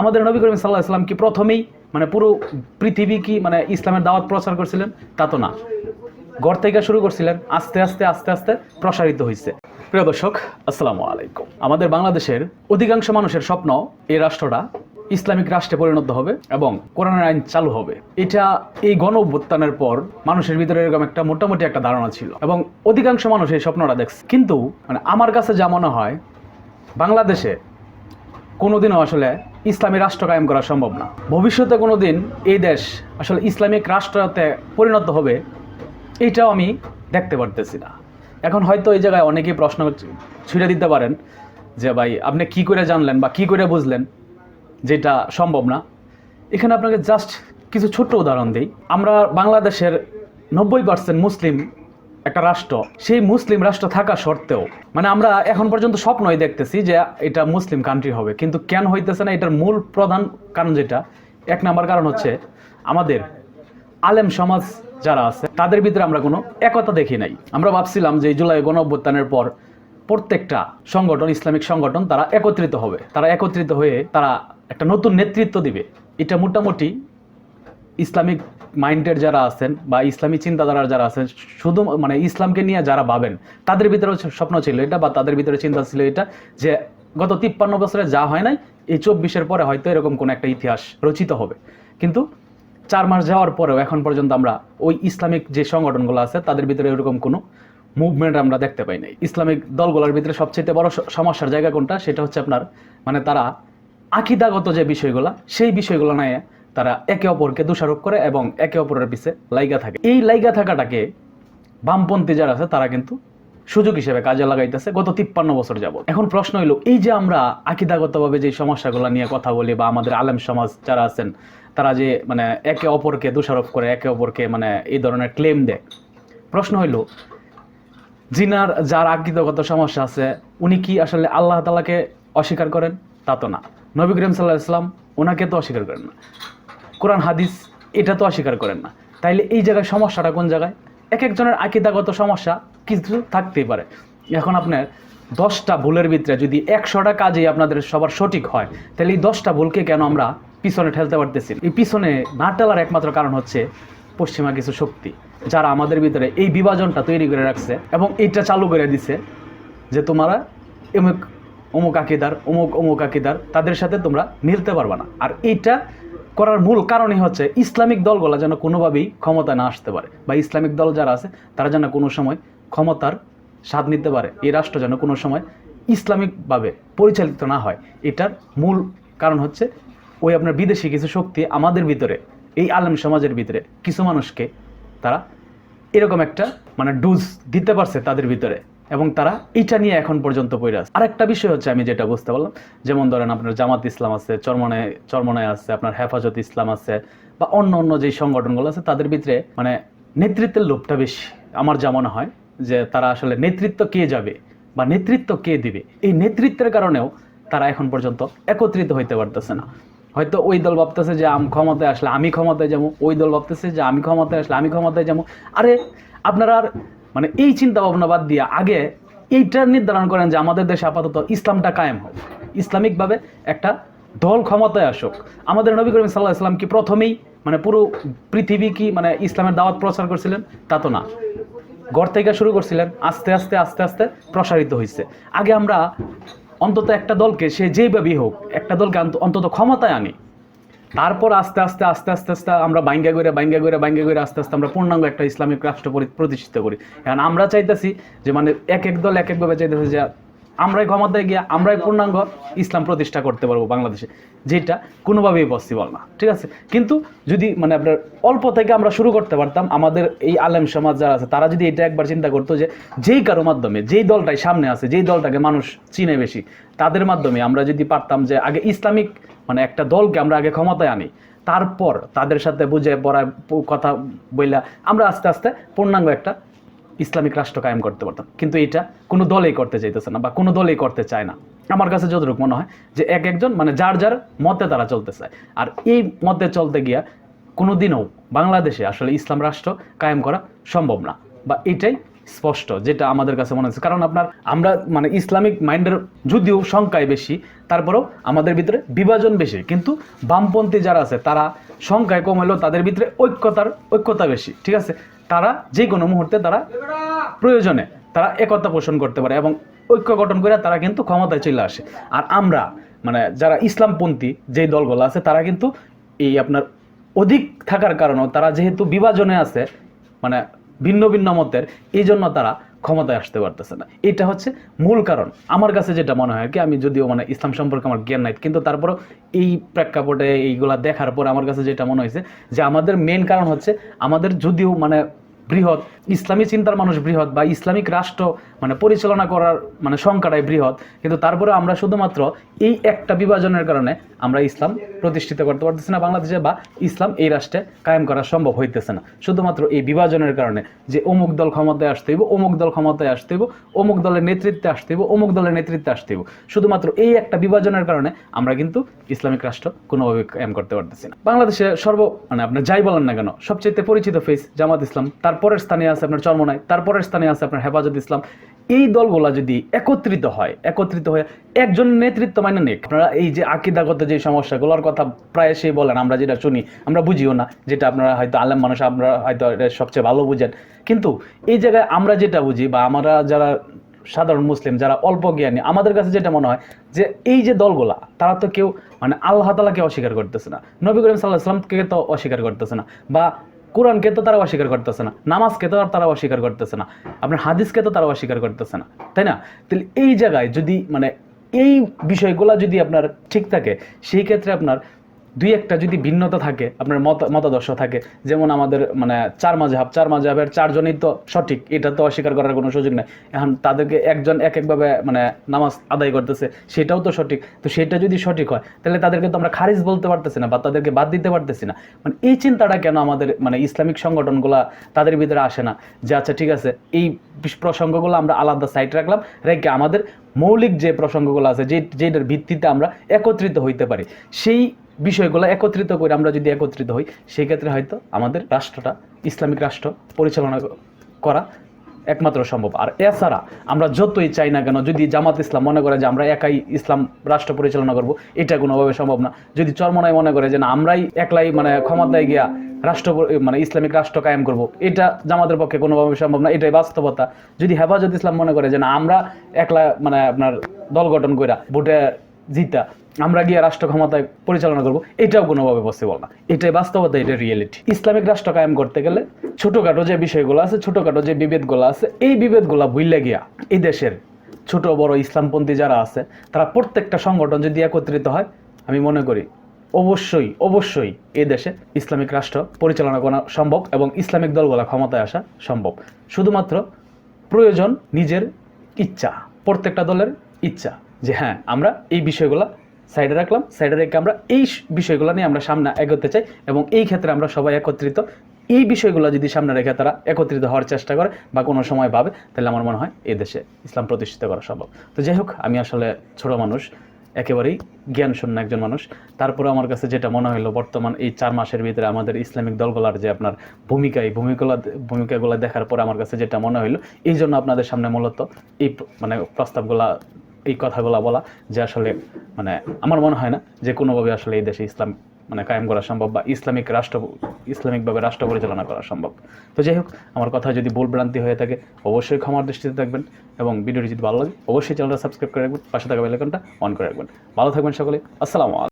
আমাদের নবী করিম সাল্লাহ ইসলাম কি প্রথমেই মানে পুরো পৃথিবী কি মানে ইসলামের দাওয়াত প্রচার করছিলেন? তা তো না। গড় থেকে শুরু করছিলেন, আস্তে আস্তে আস্তে আস্তে প্রসারিত হয়েছে প্রিয় দর্শক, আসসালামু আলাইকুম। আমাদের বাংলাদেশের অধিকাংশ মানুষের স্বপ্ন এই রাষ্ট্রটা ইসলামিক রাষ্ট্রে পরিণত হবে এবং কোরআনের আইন চালু হবে। এটা এই গণ অভ্যুত্থানের পর মানুষের ভিতরে এরকম একটা মোটামুটি একটা ধারণা ছিল। এবং অধিকাংশ মানুষ এই স্বপ্নটা দেখছে। কিন্তু মানে আমার কাছে যা মনে হয়, বাংলাদেশে কোনোদিনও আসলে ইসলামী রাষ্ট্র কায়েম করা সম্ভব না। ভবিষ্যতে কোনোদিন এই দেশ আসলে ইসলামিক রাষ্ট্রতে পরিণত হবে, এইটাও আমি দেখতে পারতেছি না। এখন হয়তো এই জায়গায় অনেকেই প্রশ্ন ছুড়ে দিতে পারেন যে, ভাই, আপনি কি করে জানলেন বা কি করে বুঝলেন যেটা সম্ভব না? এখানে আপনাকে জাস্ট কিছু ছোট্ট উদাহরণ দিই। আমরা বাংলাদেশের নব্বই পার্সেন্ট মুসলিম একটা রাষ্ট্র, সেই মুসলিম রাষ্ট্র থাকা সত্ত্বেও মানে আমরা এখন পর্যন্ত স্বপ্নই দেখতেছি যে এটা মুসলিম কান্ট্রি হবে, কিন্তু কেন হইতেছে না, এটার মূল প্রধান কারণ যেটা, এক নাম্বার কারণ হচ্ছে আমাদের আলেম সমাজ যারা আছে, তাদের ভিতরে আমরা কোনো একতা দেখি নাই। আমরা ভাবছিলাম যে জুলাই গণ অভ্যুত্থানের পর প্রত্যেকটা সংগঠন, ইসলামিক সংগঠন, তারা একত্রিত হবে। তারা একত্রিত হয়ে তারা একটা নতুন নেতৃত্ব দিবে। এটা মোটামুটি ইসলামিক মাইন্ডের যারা আছেন বা ইসলামী চিন্তাধারার যারা আছেন, শুধু মানে ইসলামকে নিয়ে যারা ভাবেন, তাদের ভিতরে স্বপ্ন ছিল এটা বা তাদের ভিতরে চিন্তা ছিল এটা যে গত তিপ্পান্ন বছরে যা হয় নাই, এই চব্বিশের পরে হয়তো এরকম কোনো একটা ইতিহাস রচিত হবে। কিন্তু চার মাস যাওয়ার পরেও এখন পর্যন্ত আমরা ওই ইসলামিক যে সংগঠনগুলো আছে, তাদের ভিতরে এরকম কোনো মুভমেন্ট আমরা দেখতে পাই নাই। ইসলামিক দলগুলোর ভিতরে সবচেয়ে বড় সমস্যার জায়গা কোনটা? সেটা হচ্ছে আপনার মানে তারা আকিদাগত যে বিষয়গুলো, সেই বিষয়গুলো নিয়ে তারা একে অপরকে দোষারোপ করে এবং একে অপরের পিছে লাইগা থাকে। এই লাইগা থাকাটাকে বামপন্থী যারা আছে, তারা কিন্তু সুযোগ হিসেবে কাজে লাগাইতেছে গত তিপ্পান্ন বছর যাব এখন প্রশ্ন হইল, এই যে আমরা আকিদাগতভাবে যে সমস্যাগুলো নিয়ে কথা বলি বা আমাদের আলেম সমাজ যারা আছেন, তারা যে মানে একে অপরকে দোষারোপ করে, একে অপরকে মানে এই ধরনের ক্লেম দেয়। প্রশ্ন হইল, জিনার যার আকিদগত সমস্যা আছে, উনি কি আসলে আল্লাহ তালাকে অস্বীকার করেন? তা তো না। নবী করিম সাল্লাহ ইসলাম ওনাকে তো অস্বীকার করেন না। কোরআন, হাদিস, এটা তো অস্বীকার করেন না। তাইলে এই জায়গায় সমস্যাটা কোন জায়গায়? এক একজনের আকিদাগত সমস্যা কিছু থাকতেই পারে। এখন আপনার দশটা ভুলের ভিতরে যদি একশোটা কাজেই আপনাদের সবার সঠিক হয় তাহলে এই দশটা ভুলকে কেন আমরা পিছনে ঠেলতে পারতেছি এই পিছনে না ঠেলার একমাত্র কারণ হচ্ছে পশ্চিমা কিছু শক্তি, যারা আমাদের ভিতরে এই বিভাজনটা তৈরি করে রাখছে এবং এইটা চালু করে দিছে যে তোমরা এমুক অমুক আকিদার, অমুক অমুক আকিদার, তাদের সাথে তোমরা মিলতে পারবে না। আর এইটা করার মূল কারণই হচ্ছে ইসলামিক দলগুলো যেন কোনোভাবেই ক্ষমতায় না আসতে পারে, বা ইসলামিক দল যারা আছে, তারা যেন কোনো সময় ক্ষমতার স্বাদ নিতে পারে, এই রাষ্ট্র যেন কোনো সময় ইসলামিকভাবে পরিচালিত না হয়। এটার মূল কারণ হচ্ছে ওই আপনার বিদেশি কিছু শক্তি আমাদের ভিতরে, এই আলেম সমাজের ভিতরে কিছু মানুষকে তারা এরকম একটা মানে ডুজ দিতে পারছে তাদের ভিতরে। এবং তারা এটা নিয়ে এখন পর্যন্ত পড়ে আছে। আরেকটা বিষয় হচ্ছে আমি যেটা বুঝতে পারলাম, যেমন ধরেন আপনার জামাত ইসলাম আছে চরমনে চরমনায় আছে, আপনার হেফাজত ইসলাম আছে, বা অন্য অন্য যেই সংগঠনগুলো আছে, তাদের ভিতরে মানে নেতৃত্বের লোভটা বেশি। আমার যা মনে হয় যে তারা আসলে নেতৃত্ব কে যাবে বা নেতৃত্ব কে দিবে, এই নেতৃত্বের কারণেও তারা এখন পর্যন্ত একত্রিত হইতে পারতেছে না। হয়তো ওই দল ভাবতেছে যে আম ক্ষমতায় আসলে আমি ক্ষমতায় যাব, ওই দল ভাবতেছে যে আমি ক্ষমতায় আসলে আমি ক্ষমতায় যাব। আরে আপনারা আর মানে এই চিন্তা ভাবনা বাদ দিয়ে আগে এইটা নির্ধারণ করেন যে আমাদের দেশে আপাতত ইসলামটা কায়েম হোক। ইসলামিকভাবে একটা দল ক্ষমতায় আসুক। আমাদের নবী করিম সাল্লাহ ইসলাম কি প্রথমেই মানে পুরো পৃথিবী কি মানে ইসলামের দাওয়াত প্রচার করছিলেন? তা তো না। গড় থেকে শুরু করছিলেন, আস্তে আস্তে আস্তে আস্তে প্রসারিত হয়েছে আগে আমরা অন্তত একটা দলকে সে যেইভাবেই হোক, একটা দলকে অন্তত ক্ষমতায় আনি। তারপর আস্তে আস্তে আস্তে আস্তে আস্তে আমরা বাইঙ্গা করে বাইঙ্গা করে বাইঙ্গা করে আস্তে আস্তে আমরা পূর্ণাঙ্গ একটা ইসলামিক রাষ্ট্র প্রতিষ্ঠিত করি। এখন আমরা চাইতেছি যে মানে এক এক দল এক একভাবে চাইতেছে যে আমরাই ক্ষমতায় গিয়ে আমরাই পূর্ণাঙ্গ ইসলাম প্রতিষ্ঠা করতে পারব বাংলাদেশে। যেটা কোনোভাবেই পসিবল না, ঠিক আছে? কিন্তু যদি মানে আপনার অল্প থেকে আমরা শুরু করতে পারতাম, আমাদের এই আলেম সমাজ যারা আছে, তারা যদি এটা একবার চিন্তা করতো যে যেই কারও মাধ্যমে, যেই দলটাই সামনে আছে, যেই দলটাকে মানুষ চিনে বেশি, তাদের মাধ্যমে আমরা যদি পারতাম যে আগে ইসলামিক মানে একটা দলকে আমরা আগে ক্ষমতায় আনি, তারপর তাদের সাথে বুঝে পড়ায় কথা বইলা আমরা আস্তে আস্তে পূর্ণাঙ্গ একটা ইসলামিক রাষ্ট্র কায়েম করতে পারতাম। কিন্তু এটা কোনো দলেই করতে চাইতেছে না বা কোনো দলেই করতে চায় না। আমার কাছে যতটুকু মনে হয় যে এক একজন মানে যার যার মতে তারা চলতে চায়। আর এই মতে চলতে গিয়া কোনো দিনও বাংলাদেশে আসলে ইসলাম রাষ্ট্র কায়েম করা সম্ভব না। বা এটাই স্পষ্ট, যেটা আমাদের কাছে মনে হচ্ছে। কারণ আপনার, আমরা মানে ইসলামিক মাইন্ডের যদিও সংখ্যায় বেশি, তারপরেও আমাদের ভিতরে বিভাজন বেশি। কিন্তু বামপন্থী যারা আছে, তারা সংখ্যায় কম হলেও তাদের ভিতরে ঐক্যতার, ঐক্যতা বেশি, ঠিক আছে? তারা যে কোনো মুহূর্তে তারা প্রয়োজনে তারা একতা পোষণ করতে পারে এবং ঐক্য গঠন করে তারা কিন্তু ক্ষমতায় চলে আসে। আর আমরা মানে যারা ইসলামপন্থী যে দলগুলো আছে, তারা কিন্তু এই আপনার অধিক থাকার কারণেও তারা যেহেতু বিভাজনে আছে মানে ভিন্ন ভিন্ন মতের, এই জন্য তারা ক্ষমতায় আসতে পারতেছে না। এটা হচ্ছে মূল কারণ। আমার কাছে যেটা মনে হয় কি, আমি যদিও মানে ইসলাম সম্পর্কে আমার জ্ঞান নাই, কিন্তু তারপরেও এই প্রেক্ষাপটে এইগুলা দেখার পর আমার কাছে যেটা মনে হয়েছে যে আমাদের মেন কারণ হচ্ছে আমাদের যদিও মানে বৃহৎ ইসলামী চিন্তার মানুষ বৃহৎ বা ইসলামিক রাষ্ট্র মানে পরিচালনা করার মানে সংখ্যাটাই বৃহৎ, কিন্তু তারপরে আমরা শুধুমাত্র এই একটা বিভাজনের কারণে আমরা ইসলাম প্রতিষ্ঠিত করতে পারতেছি না বাংলাদেশে বা ইসলাম এই রাষ্ট্রে কায়েম করা সম্ভব হইতেছে না। শুধুমাত্র এই বিভাজনের কারণে যে অমুক দল ক্ষমতায় আসতে হইব, অমুক দল ক্ষমতায় আসতে হইব, অমুক দলের নেতৃত্বে আসতে হইব, অমুক দলের নেতৃত্বে আসতে হইব। শুধুমাত্র এই একটা বিভাজনের কারণে আমরা কিন্তু ইসলামিক রাষ্ট্র কোনোভাবে কায়েম করতে পারতেছি না। বাংলাদেশে সর্ব মানে আপনার যাই বলেন না কেন সবচেয়ে পরিচিত ফেস জামাত ইসলাম, তারপরের স্থানে আছে আপনার চরমনাই তারপরের স্থানে আছে আপনার হেফাজত ইসলাম। এই দলগুলা যদি একত্রিত হয়, একত্রিত হয়ে একজন নেতৃত্ব মানে নেক। আপনারা এই যে আকিদাগত যে সমস্যাগুলোর কথা প্রায় সেই বলেন, আমরা যেটা শুনি, আমরা বুঝিও না, যেটা আপনারা হয়তো আলেম মানুষ, আপনারা হয়তো এটা সবচেয়ে ভালো বুঝেন। কিন্তু এই জায়গায় আমরা যেটা বুঝি বা আমরা যারা সাধারণ মুসলিম, যারা অল্প জ্ঞানী, আমাদের কাছে যেটা মনে হয় যে এই যে দলগুলা, তারা তো কেউ মানে আল্লাহ তালাকে অস্বীকার করতেছে না। নবী করিম সাল্লাহ ইসলামকে তো অস্বীকার করতেছে না। বা কোরআনকে তো তারা অস্বীকার করতেছে না, নামাজকে তো আর তারা অস্বীকার করতেছে না, আপনার হাদিসকে তো তারা অস্বীকার করতেছে না, তাই না? তাহলে এই জায়গায় যদি মানে এই বিষয়গুলো যদি আপনার ঠিক থাকে, সেই ক্ষেত্রে আপনার দুই একটা যদি ভিন্নতা থাকে, আপনার মত, মতাদর্শ থাকে, যেমন আমাদের মানে চার মাঝহাব চার মাঝহাবের চারজনই তো সঠিক, এটা তো অস্বীকার করার কোনো সুযোগ নেই। এখন তাদেরকে একজন এক একভাবে মানে নামাজ আদায় করতেছে, সেটাও তো সঠিক। তো সেটা যদি সঠিক হয়, তাহলে তাদেরকে তো আমরা খারিজ বলতে পারতেছি না বা তাদেরকে বাদ দিতে পারতেছি না। মানে এই চিন্তাটা কেন আমাদের মানে ইসলামিক সংগঠনগুলো তাদের ভিতরে আসে না? যে আচ্ছা ঠিক আছে, এই প্রসঙ্গগুলো আমরা আলাদা সাইড রাখলাম, রেখে আমাদের মৌলিক যে প্রসঙ্গগুলো আছে, যে যেটার ভিত্তিতে আমরা একত্রিত হইতে পারি, সেই বিষয়গুলো একত্রিত করে আমরা যদি একত্রিত হই সেই ক্ষেত্রে হয়তো আমাদের রাষ্ট্রটা, ইসলামিক রাষ্ট্র পরিচালনা করা একমাত্র সম্ভব। আর এছাড়া আমরা যতই চাই না কেন, যদি জামাত ইসলাম মনে করে যে আমরা একাই ইসলাম রাষ্ট্র পরিচালনা করব, এটা কোনোভাবে সম্ভব না। যদি চরমনায় মনে করে যে না, আমরাই একলাই মানে ক্ষমতায় গিয়া রাষ্ট্র মানে ইসলামিক রাষ্ট্র কায়েম করব, এটা জামাতের পক্ষে কোনোভাবে সম্ভব না, এটাই বাস্তবতা। যদি হেফাজত ইসলাম মনে করে যে না, আমরা একলা মানে আপনার দল গঠন কইরা ভোটে জিতা আমরা গিয়ে রাষ্ট্র ক্ষমতায় পরিচালনা করব, এটাও কোনোভাবে পসিবল না। এটাই বাস্তবতা এটা রিয়েলিটি ইসলামিক রাষ্ট্র কায়েম করতে গেলে ছোটোখাটো যে বিষয়গুলো আছে, ছোটোখাটো যে বিভেদগুলো আছে, এই বিভেদগুলো ভুললে গিয়া এই দেশের ছোট, বড় ইসলামপন্থী যারা আছে, তারা প্রত্যেকটা সংগঠন যদি একত্রিত হয়, আমি মনে করি অবশ্যই অবশ্যই এই দেশে ইসলামিক রাষ্ট্র পরিচালনা করা সম্ভব এবং ইসলামিক দলগুলো ক্ষমতায় আসা সম্ভব। শুধুমাত্র প্রয়োজন নিজের ইচ্ছা, প্রত্যেকটা দলের ইচ্ছা যে হ্যাঁ আমরা এই বিষয়গুলো সাইডে রাখলাম, সাইডে রেখে আমরা এই বিষয়গুলো নিয়ে আমরা সামনে এগোতে চাই এবং এই ক্ষেত্রে আমরা সবাই একত্রিত। এই বিষয়গুলো যদি সামনে রেখে তারা একত্রিত হওয়ার চেষ্টা করে বা কোনো সময় ভাবে, তাহলে আমার মনে হয় এই দেশে ইসলাম প্রতিষ্ঠিত করা সম্ভব। তো যাই হোক, আমি আসলে ছোট মানুষ, একেবারেই জ্ঞান শূন্য একজন মানুষ। তারপরে আমার কাছে যেটা মনে হলো বর্তমান এই চার মাসের ভিতরে আমাদের ইসলামিক দলগুলার যে আপনার ভূমিকা, এই ভূমিকাগুলো ভূমিকাগুলো দেখার পরে আমার কাছে যেটা মনে হলো এই জন্য আপনাদের সামনে মূলত এই মানে প্রস্তাবগুলা এই কথাগুলো বলা যে আসলে মানে আমার মনে হয় না যে কোনোভাবে আসলে এই দেশে ইসলাম মানে কায়েম করা সম্ভব বা ইসলামিক রাষ্ট্র, ইসলামিকভাবে রাষ্ট্র পরিচালনা করা সম্ভব। তো যাই হোক, আমার কথা যদি ভুল ভ্রান্তি হয়ে থাকে, অবশ্যই ক্ষমার দৃষ্টিতে থাকবেন এবং ভিডিওটি যদি ভালো লাগে, অবশ্যই চ্যানেলটা সাবস্ক্রাইব করে রাখবেন, পাশে থাকা বেলাইকনটা অন করে রাখবেন। ভালো থাকবেন সকলে, আসসালামু আলাইকুম।